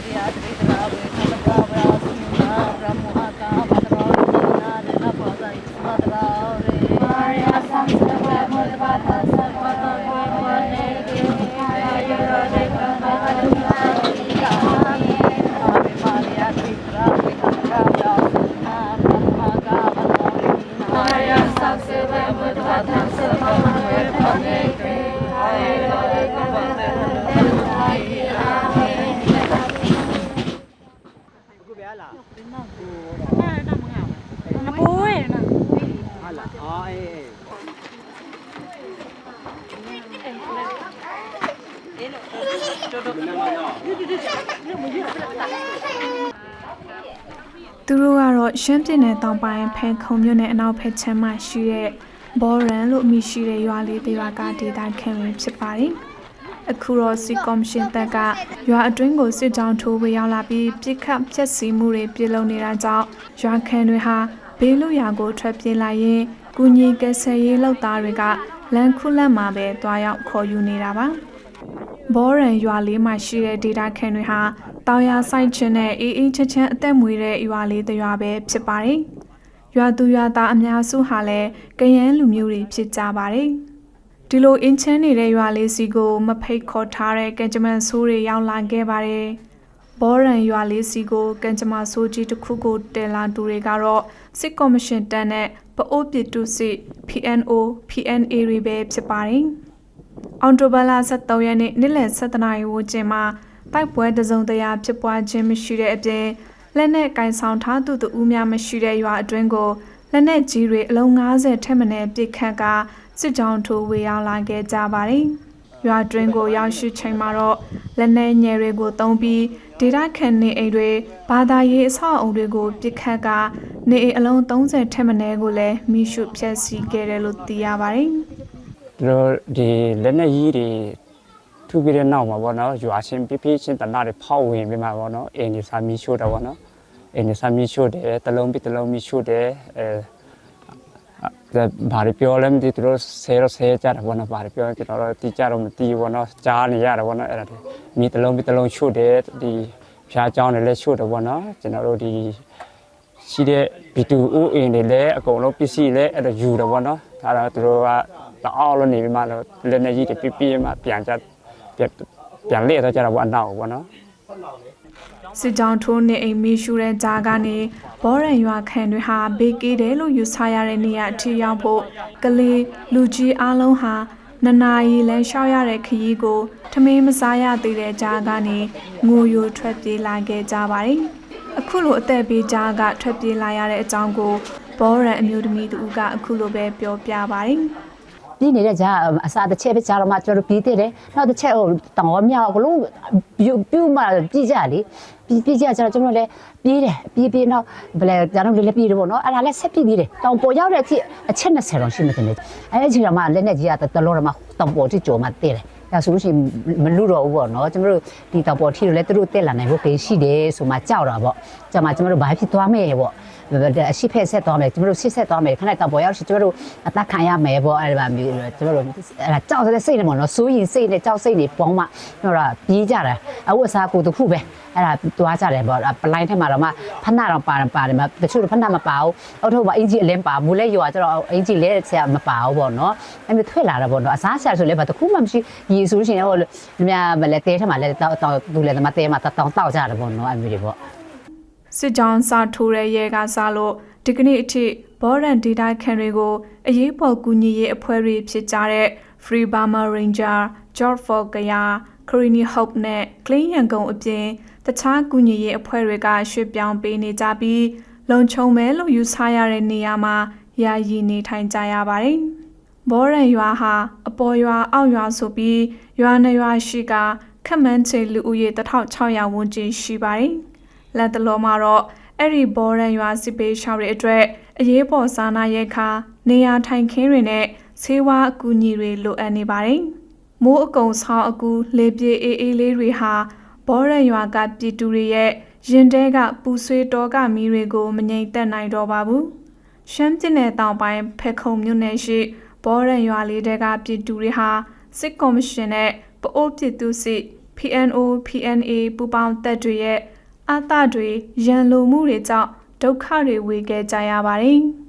Maria, Dreh. သူတို့ကတော့ရှမ်းပြည်နယ်တောင်ပိုင်းဖန်ခုံမြို့နယ်အနောက်ဘက်ခြမ်းမှာရှိတဲ့ဘော်ရန်လို့အမည်ရှိတဲ့ရွာလေးတစ်ရွာကဒေသခံတွေဖြစ်ပါတယ်။အခုတော့စီကော်မရှင်တပ်ကရွာအတွင်းကိုစစ်ကြောင်းထိုးဝေရောက်လာပြီးပြစ်ခတ်ဖျက်ဆီးမှုတွေပြုလုပ်နေတာကြောင့်ရွာခံတွေဟာဘေးလူရာကိုထွက်ပြေးလာရင်ကုညီကယ်ဆယ်ရေးလုပ်သားတွေကလမ်းခုလတ်မှာပဲတွားရောက်ခေါ်ယူနေတာပါ။ ဘောရန်ရွာလေးမှာရှိတဲ့ဒေတာခန်တွေဟာတောင်ယာဆိုင်ချင်းနဲ့အေးအေးချမ်းချမ်းအသက်မွေတဲ့ရွာလေးတစ်ရွာပဲဖြစ်ပါတယ်။ရွာသူရွာသားအများစုဟာလည်းကယန်းလူမျိုးတွေဖြစ်ကြပါတယ်။ဒီလိုအင်းချမ်းနေတဲ့ရွာလေးစီကိုမဖိတ်ခေါ်ထားတဲ့ကံကြမ္မာဆိုးတွေရောက်လာခဲ့ပါတယ်။ဘောရန်ရွာလေးစီကိုကံကြမ္မာဆိုးကြီးတစ်ခုကိုတည်လာသူတွေကတော့စစ်ကော်မရှင်တန်းနဲ့ပအိုးပြည်သူစစ် PNO PNA တွေပဲဖြစ်ပါတယ်။ အော်တိုဘလာ73ရက်နေ့နေ့လယ်7နာရီဝန်းကျင်မှာတိုက်ပွဲတစုံတရာဖြစ်ပွားခြင်းမရှိတဲ့အပြင်လက်နက်ကင်ဆောင်ထားသူတို့များမရှိတဲ့ရွာအတွင်းကိုလက်နက်ကြီးတွေအလုံး90ထက်မနည်းပစ်ခတ်ကစစ်ကြောင်းထိုးဝေရောက်လာခဲ့ကြပါတယ်။ရွာအတွင်းကိုရောက်ရှိချိန်မှာတော့လက်နက်ငယ်တွေကိုတုံးပြီးဒေတာခန်နေအိမ်တွေဘာသာရေးအဆောက်အုံတွေကိုပစ်ခတ်ကနေအိမ်အလုံး30ထက်မနည်းကိုလည်းမိရှုဖျက်ဆီးခဲ့တယ်လို့သိရပါတယ်။ သူတို့ဒီလက်နက်ကြီးတွေထုပြီးတဲ့နောက်မှာပေါ့နော်ရွာချင်းပြပြချင်းတနာတွေဖောက်ဝင်ပြီးမှာပေါ့နော်အင်းဒီစာမီရှို့တာပေါ့နော်အင်းဒီစာမီရှို့တယ်တလုံးပြီးတလုံးမီရှို့တယ်အဲအဲဘာတွေပြောလဲမသိသူတို့ဆဲတော့ဆဲကြတာပေါ့နော်ဘာတွေပြောလဲကျွန်တော်တို့တီးကြတော့မတီးပေါ့နော်ကြားနေရတာပေါ့နော်အဲ့ဒါတွေမိတလုံးပြီးတလုံးရှို့တယ်ဒီဖျားเจ้าတွေလည်းရှို့တယ်ပေါ့နော်ကျွန်တော်တို့ဒီ ရှိတဲ့ဘီတူအိုးအင်းတွေလည်းအကုန်လုံးပစ္စည်းလည်းအဲ့ဒါယူတယ်ပေါ့နော်ဒါတော့သူတို့က တအားလုံးနေပြီးမှတော့လက်နေကြီးတွေပြပြမှပြန်ကြပြန်ပြန်လေတော့ကြတာပေါ့အနောက်ပေါ့နော်စစ်ကြောင်းထိုးနေအိမ်မီရှူတဲ့ကြားကနေဘောရန်ရွာခံတွေဟာဘေးကီးတယ်လို့ယူဆရတဲ့နေရာအထိရောက်ဖို့ကလေးလူကြီးအလုံးဟာနနာရီလမ်းလျှောက်ရတဲ့ခရီးကိုထမင်းမစားရသေးတဲ့ကြားကနေငိုယိုထွက်ပြေးလာခဲ့ကြပါတယ်။အခုလိုအသက်ပေးကြားကထွက်ပြေးလာရတဲ့အကြောင်းကိုဘောရန်အမျိုးသမီးတူကအခုလိုပဲပြောပြပါတယ်။ ပြီးနေတဲ့ကြာအစားတစ်ချက်ပဲကြာတော့မှကျွန်တော်တို့ပြီးသေးတယ်နောက်တစ်ချက်ဟိုတောင်ဝမြောက်ကလုံးပြုတ်ပြုတ်မှပြီးကြလေပြီးပြီးကြကျတော့ကျွန်တော်လည်းပြီးတယ်ပြီးပြီးနောက်ဘယ်လဲကျွန်တော်လည်းလည်းပြီးတယ်ပေါ့နော်အဲ့ဒါလည်းဆက်ပြီးပြီးတယ်တောင်ပေါ်ရောက်တဲ့အထိအချက်20တော့ရှိမှတင်တယ်အဲ့ဒီအချိန်တော့မှလက်နဲ့ကြီးကတလောတော့မှတောင်ပေါ်ထိကြော်မှတည်တယ် ဒါဆိုလို့ရှိရင်မလူတော့ဘူးပေါ့နော်ကျွန်တော်တို့ဒီတောင်ပေါ်ထိတော့လည်းသူတို့တက်လာနိုင်ဖို့ကိရှိတယ်ဆိုမှကြောက်တာပေါ့ကျမကျွန်တော်တို့ဘာဖြစ်သွားမယ်ပေါ့အရှိဖက်ဆက်သွားမယ်ကျွန်တော်တို့ဆစ်ဆက်သွားမယ်ခဏတောင်ပေါ်ရောက်ရှိကျွန်တော်တို့အသက်ခံရမယ်ပေါ့အဲ့ဒါမျိုးကျွန်တော်တို့အဲ့ဒါကြောက်တဲ့စိတ်နဲ့ပေါ့နော်စိုးရင်စိတ်နဲ့ကြောက်စိတ်တွေပေါင်းမှကျွန်တော်တို့ပြေးကြတာအဝတ်အစားကိုတစ်ခုပဲ အဲ့ဒါတွားကြတယ်ပေါ့ပလိုင်းထက်မှာတော့မှဖဏတော့ပါပါတယ်မှာတချို့ဖဏမပါဘူးအောက်ထုတ်မှာအင်ဂျီအလင်းပါမူလဲရွာကျတော့အင်ဂျီလဲဆရာမပါဘူးပေါ့နော်အဲ့မျိုးထွက်လာတာပေါ့နော်အစားဆရာဆိုလဲဘာတစ်ခုမှမရှိရေဆိုရှင်ဟိုမြမလဲတဲထက်မှာလဲတောက်တောက်သူလဲတမတဲမှာတောင်းတောက်ကြတယ်ပေါ့နော်အဲ့မျိုးတွေပေါ့စစ်ကြောင်းစာထိုးတဲ့ရဲကစားလို့ဒီကနေ့အထိဘောရန်ဒေတာခန်တွေကိုအရေးပေါ်ကူညီရေးအဖွဲ့တွေဖြစ်ကြတဲ့ Free Burma Ranger, George for Gaya, Karini Hope နဲ့ Clean Yangon အပြင်တခြားကူညီရေးအဖွဲ့တွေကရွှေ့ပြောင်းပေးနေကြပြီးလုံခြုံမဲလို့ယူဆရတဲ့နေရာမှာယာယီနေထိုင်ကြရပါတယ်။ဘောရန်ရွာဟာအပေါ်ရွာအောက်ရွာဆိုပြီးရွာနှစ်ရွာရှိကခက်မှန်းချေလူဦးရေ1600ဝန်းကျင်ရှိပါတယ်။လက်တလုံးမှာတော့အဲ့ဒီဘောရန်ရွာစစ်ပေးရှောက်တွေအတွက်အရေးပေါ်စားနာရဲခါနေရာထိုင်ခင်းတွေနဲ့ဆေးဝါးအကူအညီတွေလိုအပ်နေပါတယ်။ မိုးအကုံဆောင်းအကူလေပြေအေးအေးလေးတွေဟာဘောရန်ရွာကပြည်သူတွေရဲ့ရင်တဲကပူဆွေးတော်ကမီးတွေကိုမငြိမ်သက်နိုင်တော့ပါဘူး။ရှမ်းပြည်နယ်တောင်ပိုင်းဖက်ခုံမြို့နယ်ရှိဘောရန်ရွာလေးတဲကပြည်သူတွေဟာစစ်ကော်မရှင်နဲ့ပအိုးပြည်သူစစ် PNO PNA ပူပေါင်းတပ်တွေရဲ့အသတွေရန်လိုမှုတွေကြောင့်ဒုက္ခတွေဝေခဲ့ကြရပါတယ်။